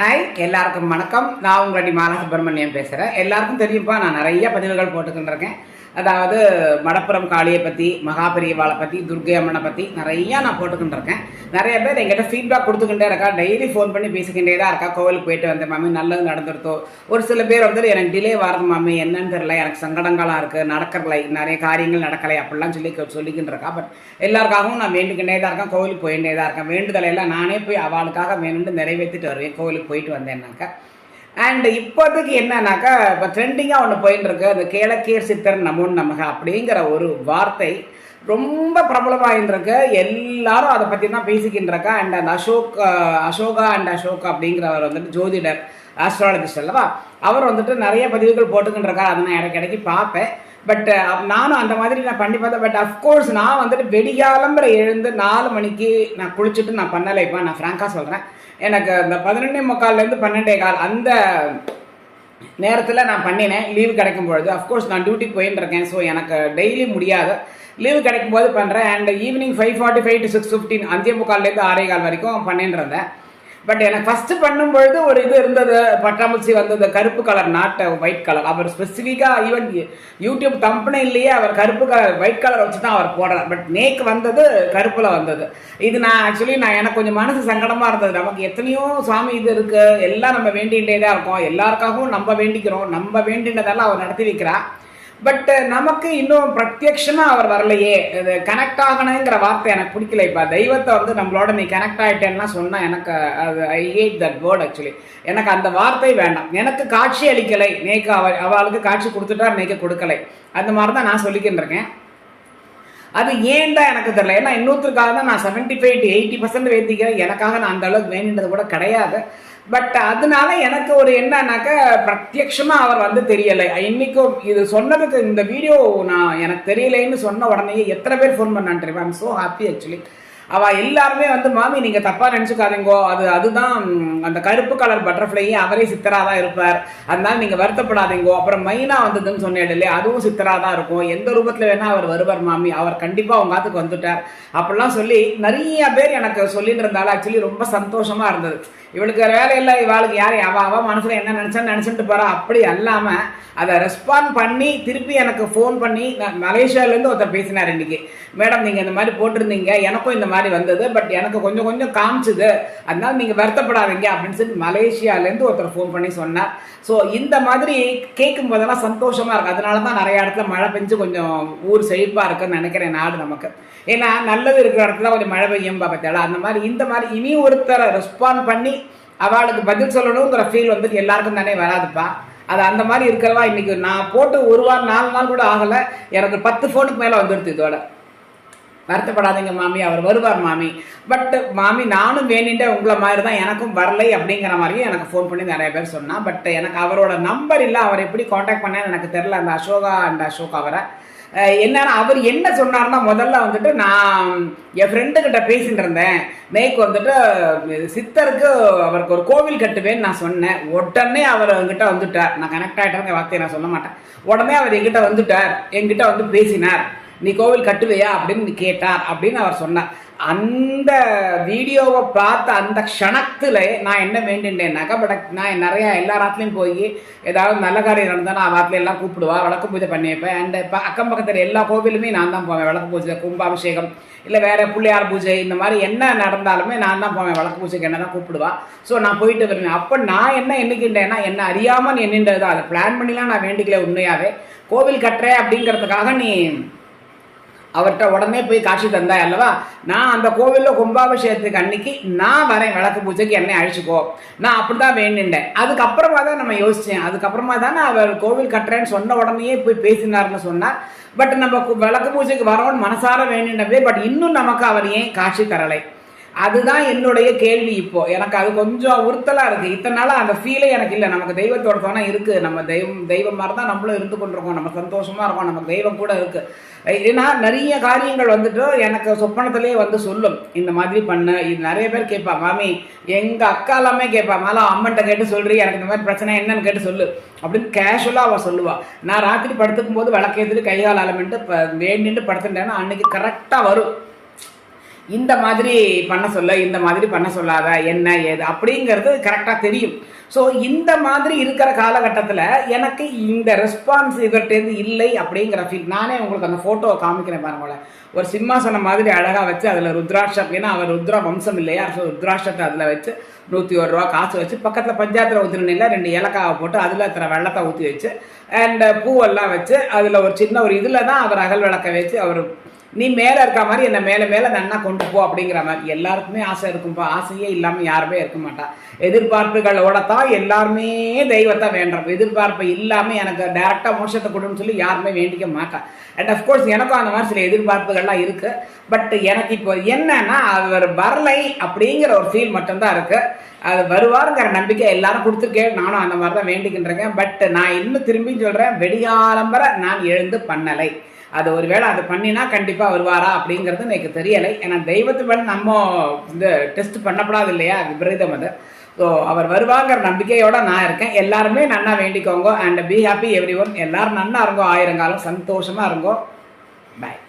Hi எல்லாருக்கும் வணக்கம். நான் உங்களுடைய மாலா சுப்பிரமணியம் பேசுகிறேன் எல்லாருக்கும் தெரியும்ப்பா நான் நிறைய பதிவுகள் போட்டுக்கிட்டு இருக்கேன் அதாவது மடப்புறம் காளியை பற்றி மகாபெரியவாளை பற்றி துர்கை அம்மனை பற்றி நிறையா நான் போட்டுக்கிட்டு இருக்கேன். நிறைய பேர் எங்கிட்ட ஃபீட்பேக் கொடுத்துக்கிட்டே இருக்கா. டெய்லி ஃபோன் பண்ணி பேசிக்கிட்டே தான் இருக்கா. கோவிலுக்கு போயிட்டு வந்தேன் மாமி நல்லது நடந்துருத்தோ. ஒரு சில பேர் வந்து எனக்கு டிலே வரது மாமி என்னன்னு தெரியல. எனக்கு சங்கடங்களாக இருக்குது நடக்கலை நிறைய காரியங்கள் நடக்கலை. அப்படிலாம் சொல்லி சொல்லிக்கிட்டு இருக்கா. பட் எல்லாருக்காகவும் நான் வேண்டிக்கிட்டே தான் இருக்கேன். கோவிலுக்கு போயிட்டே தான் இருக்கேன். வேண்டுதலை எல்லாம் நானே போய் அவளுக்காக வேணும்னு நிறைவேற்றிட்டு வருவேன். கோவிலுக்கு போயிட்டு வந்தேன்னாக்கா. அண்ட் இப்போதைக்கு என்னன்னாக்கா இப்போ ட்ரெண்டிங்காக ஒன்று போயின்னு இருக்கு அந்த கேளக்கீர் சித்தர் நமோன் நமக அப்படிங்கிற ஒரு வார்த்தை ரொம்ப பிரபலமாயின்னு எல்லாரும் அதை பற்றி தான் பேசிக்கின்றிருக்கா. அண்ட் அந்த அசோக் அசோகா அண்ட் அசோக் அப்படிங்கிறவர் வந்துட்டு ஜோதிடர் ஆஸ்ட்ராலஜிஸ்ட் அல்லவா? அவர் வந்துட்டு நிறைய பதிவுகள் போட்டுக்கின்றக்கா அதை நான் இடைக்கு இடைக்கு பார்ப்பேன். பட் uh, நானும் அந்த மாதிரி நான் பண்ணி பார்த்தேன். பட் அஃப்கோர்ஸ் நான் வந்துட்டு வெடிகாலம்பர எழுந்து நாலு மணிக்கு நான் குளிச்சுட்டு நான் பண்ணலை. இப்போ நான் ஃப்ராங்காக சொல்கிறேன் எனக்கு அந்த பதினொன்னே முக்கால்லேருந்து பன்னெண்டே கால் அந்த நேரத்தில் நான் பண்ணினேன். லீவு கிடைக்கும் பொழுது. அஃப்கோர்ஸ் நான் டியூட்டிக்கு போயின்னு இருக்கேன். ஸோ எனக்கு டெய்லி முடியாது. லீவு கிடைக்கும் போது பண்ணுறேன் and evening five forty five to six fifteen அஞ்சே முக்கால்லேருந்து ஆறே கால் வரைக்கும் பண்ணிட்டு இருந்தேன். பட் எனக்கு ஃபர்ஸ்ட் பண்ணும்பொழுது ஒரு இது இருந்தது. பட்டாம்பூச்சி வந்தது. கருப்பு கலர் நாட் ஒயிட் கலர் அவர் ஸ்பெசிஃபிக்காக ஈவன் யூடியூப் கம்பெனிலேயே அவர் கருப்பு கலர் ஒயிட் கலர் வச்சு தான் அவர் போடுறார். பட் நேக்கு வந்தது கருப்பில் வந்தது. இது நான் ஆக்சுவலி நான் எனக்கு கொஞ்சம் மனசு சங்கடமாக இருந்தது. நமக்கு எத்தனையோ சுவாமி இது இருக்குது எல்லாம் நம்ம வேண்டிகிட்டே தான் இருக்கோம். எல்லாருக்காகவும் நம்ம வேண்டிக்கிறோம். நம்ம வேண்டினதெல்லாம் அவர் நடத்தி வைக்கிறார். பட் uh, நமக்கு இன்னும் பிரத்யக்ஷமா அவர் வரலையே. இது கனெக்ட் ஆகணுங்கிற வார்த்தை எனக்கு பிடிக்கல. இப்போ தெய்வத்தை வந்து நம்மளோட நீ கனெக்ட் ஆகிட்டேன்னா சொன்னால் எனக்கு அது I hate that word actually எனக்கு அந்த வார்த்தை வேண்டாம். எனக்கு காட்சி அளிக்கலை. நேக்கு அவ அவளுக்கு காட்சி கொடுத்துட்டா நேக்கு கொடுக்கலை. அந்த மாதிரி தான் நான் சொல்லிக்கின்றிருக்கேன். அது ஏன் தான் எனக்கு தெரியல. ஏன்னா இன்னொருத்தருக்காக தான் நான் seventy five to eighty percent வேண்டிக்கிறேன். எனக்காக நான் அந்த அளவுக்கு வேணுன்றது கூட கிடையாது. பட் அதனால எனக்கு ஒரு என்னன்னாக்க பிரத்யக்ஷமாக அவர் வந்து தெரியலை. இன்னைக்கும் இது சொன்னதுக்கு இந்த வீடியோ நான் எனக்கு தெரியலைன்னு சொன்ன உடனே எத்தனை பேர் ஃபோன் பண்ணான் ஐம் ஸோ ஹாப்பி ஆக்சுவலி அவள் எல்லாருமே வந்து மாமி நீங்கள் தப்பாக நினச்சிக்காதீங்கோ. அது அதுதான் அந்த கருப்பு கலர் பட்டர்ஃப்ளையே அவரே சித்தராக தான் இருப்பார். அதனால நீங்கள் வருத்தப்படாதீங்கோ. அப்புறம் மைனா வந்ததுன்னு சொன்னேன் இல்லையா? அதுவும் சித்தராக தான் இருக்கும். எந்த ரூபத்தில் வேணால் அவர் வருவார் மாமி. அவர் கண்டிப்பாக உங்க காத்துக்கு வந்துட்டார். அப்படிலாம் சொல்லி நிறைய பேர் எனக்கு சொல்லிட்டு இருந்தாலும் ஆக்சுவலி ரொம்ப சந்தோஷமாக இருந்தது. இவளுக்கு வேற வேலை இல்லை இவாளுக்கு யார்? அவ அவன் மனசுல என்ன நினைச்சான்னு நினச்சிட்டு போறா. அப்படி அல்லாம அதை ரெஸ்பாண்ட் பண்ணி திருப்பி எனக்கு ஃபோன் பண்ணி நான் மலேசியாவிலேருந்து ஒருத்தர் பேசினார் இன்னைக்கு. மேடம் நீங்கள் இந்த மாதிரி போட்டிருந்தீங்க எனக்கும் இந்த மாதிரி வந்தது பட் எனக்கு கொஞ்சம் கொஞ்சம் காமிச்சுது. அதனால நீங்கள் வருத்தப்படாதீங்க அப்படின்னு சொல்லி மலேசியாவிலேருந்து ஒருத்தர் ஃபோன் பண்ணி சொன்னார். ஸோ இந்த மாதிரி கேட்கும் போதெல்லாம் சந்தோஷமா இருக்கு. அதனால தான் நிறைய இடத்துல மழை பெஞ்சு கொஞ்சம் ஊர் செழிப்பாக இருக்குன்னு நினைக்கிறேன் நாடு நமக்கு. ஏன்னா நல்லது இருக்கிற இடத்துல கொஞ்சம் மழை பெய்யும் பார்த்தாலும் அந்த மாதிரி இந்த மாதிரி இனி ஒருத்தரை ரெஸ்பாண்ட் பண்ணி அவளுக்கு பதில் சொல்லணுங்கிற ஃபீல் வந்து எல்லாருக்கும் தானே வராதுப்பா. அது அந்த மாதிரி இருக்கிறவா இன்னைக்கு நான் போட்டு ஒரு வாரம் நாலு நாள் கூட ஆகலை. எனக்கு பத்து ஃபோனுக்கு மேலே வந்துடுது இதோட. வருத்தப்படாதீங்க மாமி அவர் வருவார் மாமி. பட் மாமி நானும் வேணின்ற உங்களை மாதிரி தான் எனக்கும் வரலை அப்படிங்கிற மாதிரியும் எனக்கு ஃபோன் பண்ணி நிறைய பேர் சொன்னா. பட் எனக்கு அவரோட நம்பர் இல்லை அவர் எப்படி காண்டாக்ட் பண்ணேன்னு எனக்கு தெரில அந்த அசோகா அண்ட் அசோக் அவரை. என்னன்னா அவர் என்ன சொன்னார்னா முதல்ல வந்துட்டு நான் என் ஃப்ரெண்டுக்கிட்ட பேசிட்டு இருந்தேன். மேய்க்கு வந்துட்டு சித்தருக்கு அவருக்கு ஒரு கோவில் கட்டுவேன்னு நான் சொன்னேன். உடனே அவர் என்கிட்ட வந்துட்டார். நான் கனெக்ட் ஆகிட்டேன் வார்த்தையை நான் சொல்ல மாட்டேன். உடனே அவர் என்கிட்ட வந்துட்டார். என்கிட்ட வந்து பேசினார். நீ கோவில் கட்டுவையா அப்படின்னு கேட்டார் அப்படின்னு அவர் சொன்னார். அந்த வீடியோவை பார்த்த அந்த க்ஷணத்தில் நான் என்ன வேண்டின்றேன்னாக்கா பட் நான் நிறையா எல்லா ராத்துலையும் போய் ஏதாவது நல்ல காரியம் நடந்தால் நான் ராத்துல எல்லாம் கூப்பிடுவா விளக்கு பூஜை பண்ணி வைப்பேன் அண்ட் இப்போ அக்கம் பக்கத்தில் எல்லா கோவிலுமே நான் தான் போவேன். விளக்கு பூஜை கும்பாபிஷேகம் இல்லை வேறு பிள்ளையார் பூஜை இந்த மாதிரி என்ன நடந்தாலுமே நான் தான் போவேன். விளக்கு பூஜைக்கு என்ன தான் கூப்பிடுவா. ஸோ நான் போயிட்டு வருவேன். அப்போ நான் என்ன எண்ணிக்கின்றேன்னா என்ன அறியாமல் எண்ணின்றது அதை பிளான் பண்ணிலாம் நான் வேண்டிக்கல உண்மையாகவே கோவில் கட்டுறேன் அப்படிங்கிறதுக்காக நீ அவர்கிட்ட உடனே போய் காட்சி தந்தா அல்லவா? நான் அந்த கோவிலில் கும்பாபிஷேகத்துக்கு அன்னைக்கு நான் வரேன் விளக்கு பூஜைக்கு என்னை அழிச்சுக்கோ. நான் அப்படி தான் வேண்டிண்டேன் அதுக்கப்புறமா தான் நம்ம யோசித்தேன் அதுக்கப்புறமா தானே அவர் கோவில் கட்டுறேன்னு சொன்ன உடனேயே போய் பேசினார்னு சொன்னார். பட் நம்ம கு- விளக்கு பூஜைக்கு வரோன்னு மனசார வேண்டினவே பட் இன்னும் நமக்கு அவர் ஏன் காட்சி தரலை? அதுதான் என்னுடைய கேள்வி இப்போ. எனக்கு அது கொஞ்சம் உறுத்தலா இருக்கு. இத்தனை நாள் அந்த ஃபீலே எனக்கு இல்லை. நமக்கு தெய்வத்தோட தானே இருக்கு. நம்ம தெய்வம் தெய்வம் மாதிரி தான் நம்மளும் இருந்து கொண்டிருக்கோம். நம்ம சந்தோஷமா இருக்கோம். நமக்கு தெய்வம் கூட இருக்கு. ஏன்னா நிறைய காரியங்கள் வந்துட்டு எனக்கு சொப்பனத்திலே வந்து சொல்லும். இந்த மாதிரி பண்ணு. இது நிறைய பேர் கேட்பா மாமி எங்க அக்கா எல்லாமே கேட்பா மேலே அம்மன்ட்ட கேட்டு சொல்றீ. எனக்கு இந்த மாதிரி பிரச்சனை என்னன்னு கேட்டு சொல்லு. அப்படின்னு கேஷுவலா அவ சொல்லுவா. நான் ராத்திரி படுத்துக்கும் போது விளக்கேத்துட்டு கைகால் அலமின்ட்டு வேண்டிட்டு படுத்துட்டேன்னா அன்னைக்கு கரெக்டா வரும். இந்த மாதிரி பண்ண சொல்ல இந்த மாதிரி பண்ண சொல்லாத என்ன ஏது அப்படிங்கிறது கரெக்டாக தெரியும். ஸோ இந்த மாதிரி இருக்கிற காலகட்டத்தில் எனக்கு இந்த ரெஸ்பான்ஸ் இவர்கிட்டேருந்து இல்லை அப்படிங்கிற ஃபீல் நானே உங்களுக்கு அந்த ஃபோட்டோவை காமிக்கிறேன் பாருங்களேன் ஒரு சிம்மாசனம் மாதிரி அழகாக வச்சு அதில் ருத்ராட்சம் ஏன்னா அவர் ருத்ரா வம்சம் இல்லையா? ஸோ ருத்ராட்சத்தை அதில் வச்சு நூற்றி ஒரு ரூபா காசு வச்சு பக்கத்தில் பஞ்சாயத்தில் ஊற்றுனில ரெண்டு ஏலக்காவை போட்டு அதில் இத்தனை வெள்ளத்தை ஊற்றி வச்சு அண்ட் பூவெல்லாம் வச்சு அதில் ஒரு சின்ன ஒரு இதில் தான் அவர் அகல் விளக்க வச்சு அவர் நீ மேலே இருக்க மாதிரி என்னை மேலே மேலே நன்னா கொண்டு போ அப்படிங்கிற மாதிரி. எல்லாருக்குமே ஆசை இருக்கும்ப்பா ஆசையே இல்லாமல் யாருமே இருக்க மாட்டா. எதிர்பார்ப்புகளோட தான் எல்லாருமே தெய்வத்தை வேண்டோம் எதிர்பார்ப்பு இல்லாமல் எனக்கு டேரெக்டாக மோஷத்தை கொடுன்னு சொல்லி யாருமே வேண்டிக்க மாட்டா. அண்ட் அஃப்கோர்ஸ் எனக்கும் அந்த மாதிரி சில எதிர்பார்ப்புகள்லாம் இருக்குது பட் எனக்கு இப்போ என்னன்னா அவர் வரலை அப்படிங்கிற ஒரு ஃபீல் மட்டும்தான் இருக்குது அது வருவாருங்கிற நம்பிக்கை எல்லாரும் கொடுத்துருக்கேன் நானும் அந்த மாதிரி தான் வேண்டிக்கின்றேன் பட் நான் இன்னும் திரும்பி சொல்கிறேன் வெடிகாலம்பர நான் எழுந்து பண்ணலை. அது ஒருவேளை அது பண்ணினா கண்டிப்பாக வருவாரா அப்படிங்கிறது எனக்கு தெரியலை. ஏன்னா தெய்வத்து மேலே நம்ம இந்த டெஸ்ட் பண்ணப்படாது இல்லையா? விபரீதம் அது. ஸோ அவர் வருவாங்கிற நம்பிக்கையோடு நான் இருக்கேன். எல்லாருமே நன்னா வேண்டிக்கோங்க. And be happy everyone எல்லாரும் நன்னா இருங்கோ. ஆயிரங்காலம் சந்தோஷமாக இருங்கோ. பாய்